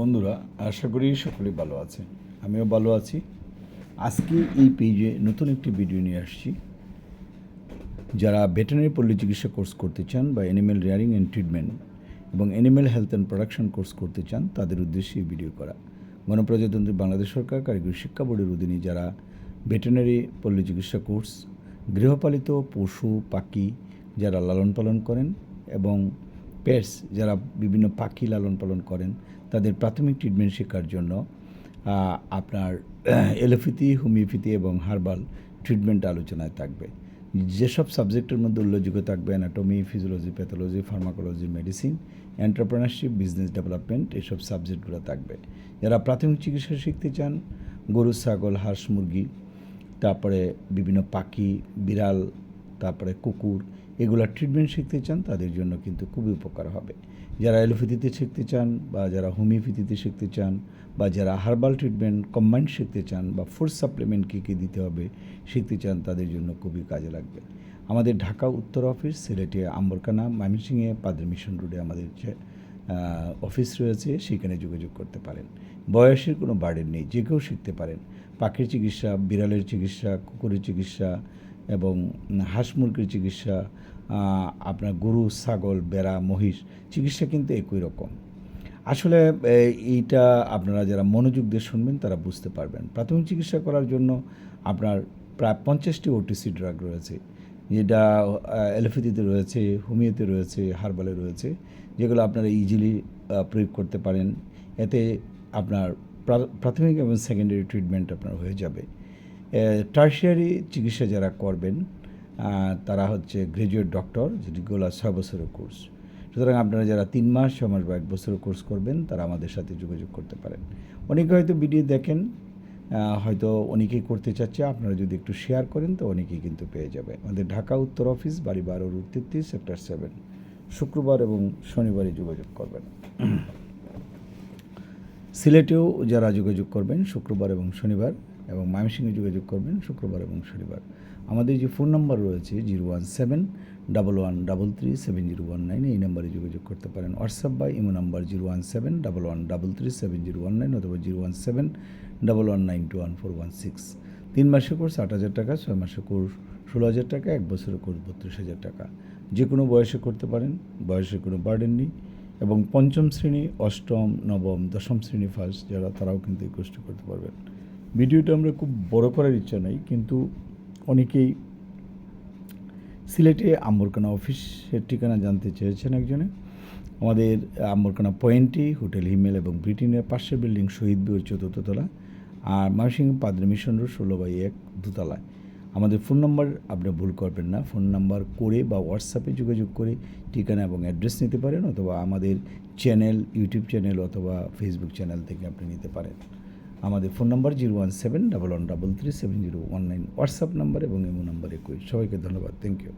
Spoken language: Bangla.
বন্ধুরা, আশা করি সকলেই ভালো আছে আমিও ভালো আছি। আজকে এই পেজে নতুন একটি ভিডিও নিয়ে আসছি। যারা ভেটেনারি পল্লী চিকিৎসা কোর্স করতে চান বা অ্যানিম্যাল রেয়ারিং অ্যান্ড ট্রিটমেন্ট এবং animal health and production course করতে চান, তাদের উদ্দেশ্যে এই ভিডিও করা। গণপ্রজাতন্ত্রী বাংলাদেশ সরকার কারিগরি শিক্ষা বোর্ডের অধীনে যারা ভেটেনারি পল্লী চিকিৎসা কোর্স গৃহপালিত পশু, পাখি যারা লালন পালন করেন এবং পেটস যারা বিভিন্ন পাখি লালন পালন করেন, তাদের প্রাথমিক ট্রিটমেন্ট শেখার জন্য আপনার এলোপ্যাথি, হোমিওপ্যাথি এবং হার্বাল ট্রিটমেন্ট আলোচনায় থাকবে। যেসব সাবজেক্টের মধ্যে উল্লেখযোগ্য থাকবে anatomy physiology pathology pharmacology medicine entrepreneurship business development এসব সাবজেক্টগুলো থাকবে। যারা প্রাথমিক চিকিৎসা শিখতে চান, গরু, ছাগল, হাঁস, মুরগি, তারপরে বিভিন্ন পাখি, বিড়াল, তারপরে কুকুর এগুলা ট্রিটমেন্ট শিখতে চান, তাদের জন্য কিন্তু খুবই উপকার হবে। যারা এলোপ্যাথিতে শিখতে চান বা যারা হোমিওপ্যাথিতে শিখতে চান বা যারা হার্বাল ট্রিটমেন্ট কম্বাইন্ড শিখতে চান বা ফুড সাপ্লিমেন্ট কী কী দিতে হবে শিখতে চান, তাদের জন্য খুবই কাজে লাগবে। আমাদের ঢাকা উত্তর অফিস সিলেটে আম্বরকানা, ময়মনসিংহে পাদ্র মিশন রোডে আমাদের যে অফিস রয়েছে, সেখানে যোগাযোগ করতে পারেন। বয়সের কোনো বার্ডেন নেই, যে কেউ শিখতে পারেন। পাখির চিকিৎসা, বিড়ালের চিকিৎসা, কুকুরের চিকিৎসা এবং হাঁস মুরগির চিকিৎসা আপনার গরু, ছাগল, বেড়া, মহিষ, চিকিৎসা কিন্তু একই রকম। আসলে এইটা আপনারা যারা মনোযোগ দিয়ে শুনবেন তারা বুঝতে পারবেন। প্রাথমিক চিকিৎসা করার জন্য আপনার প্রায় পঞ্চাশটি ওটিসি ড্রাগ রয়েছে। যেটা অ্যালোপ্যাথিতে রয়েছে, হোমিওতে রয়েছে, হার্বালে রয়েছে, যেগুলো আপনারা ইজিলি প্রয়োগ করতে পারেন। এতে আপনার প্রাথমিক এবং সেকেন্ডারি ট্রিটমেন্ট আপনার হয়ে যাবে। টার্সিয়ারি চিকিৎসা যারা করবেন তারা হচ্ছে গ্রাজুয়েট ডক্টর যেটিগুলো ছয় বছরের কোর্স সুতরাং আপনারা যারা তিন মাস ছ মাস বা এক বছরের কোর্স করবেন, তারা আমাদের সাথে যোগাযোগ করতে পারেন। অনেকে হয়তো ভিডিও দেখেন হয়তো অনেকেই করতে চাচ্ছে, আপনারা যদি একটু শেয়ার করেন, তো অনেকেই কিন্তু পেয়ে যাবে। আমাদের ঢাকা উত্তর অফিস বাড়ি বারো রুট তেত্রিশ সেক্টর সেভেন শুক্রবার এবং শনিবারে যোগাযোগ করবেন। সিলেটেও যারা যোগাযোগ করবেন, শুক্রবার এবং শনিবার এবং ময়মনসিংহে যোগাযোগ করবেন শুক্রবার এবং শনিবার। আমাদের যে ফোন নাম্বার রয়েছে zero one seven double one double three seven zero one nine, এই নাম্বারে যোগাযোগ করতে পারেন। হোয়াটসঅ্যাপ বা imo number zero one seven double one double three seven zero one nine অথবা zero one seven double one nine two one four one six. তিন মাসের কোর্স আট হাজার টাকা, ছয় মাসের কোর্স ষোলো হাজার টাকা, এক বছরের কোর্স বত্রিশ হাজার টাকা। যে কোনো বয়সে করতে পারেন, বয়সে কোনো বার্ডেন নেই এবং পঞ্চম শ্রেণি, অষ্টম, নবম, দশম শ্রেণি ফার্স্ট, যারা তারাও কিন্তু এই কোর্সটি করতে পারবেন। ভিডিওটা আমরা খুব বড় করার ইচ্ছা নাই, কিন্তু অনেকেই সিলেটে আম্বরকানা অফিসের ঠিকানা জানতে চেয়েছেন একজনে। আমাদের আম্বরকানা পয়েন্টে হোটেল হিমেল এবং ব্রিটেনের পাশের বিল্ডিং শহীদ বিউর চতুর্থ তলা আর ময়মনসিংহ পাদ্রী মিশন রোড ষোলো বাই এক দোতলায়। আমাদের ফোন নাম্বার আপনি ভুল করবেন না, ফোন নাম্বার করে বা হোয়াটসঅ্যাপে যোগাযোগ করে ঠিকানা এবং অ্যাড্রেস নিতে পারেন অথবা আমাদের চ্যানেল, ইউটিউব চ্যানেল অথবা ফেসবুক চ্যানেল থেকে আপনি নিতে পারেন। আমাদের phone number zero one seven double one double three seven zero one nine, WhatsApp number এবং ইমো নাম্বার একই। সবাইকে ধন্যবাদ, থ্যাংক ইউ।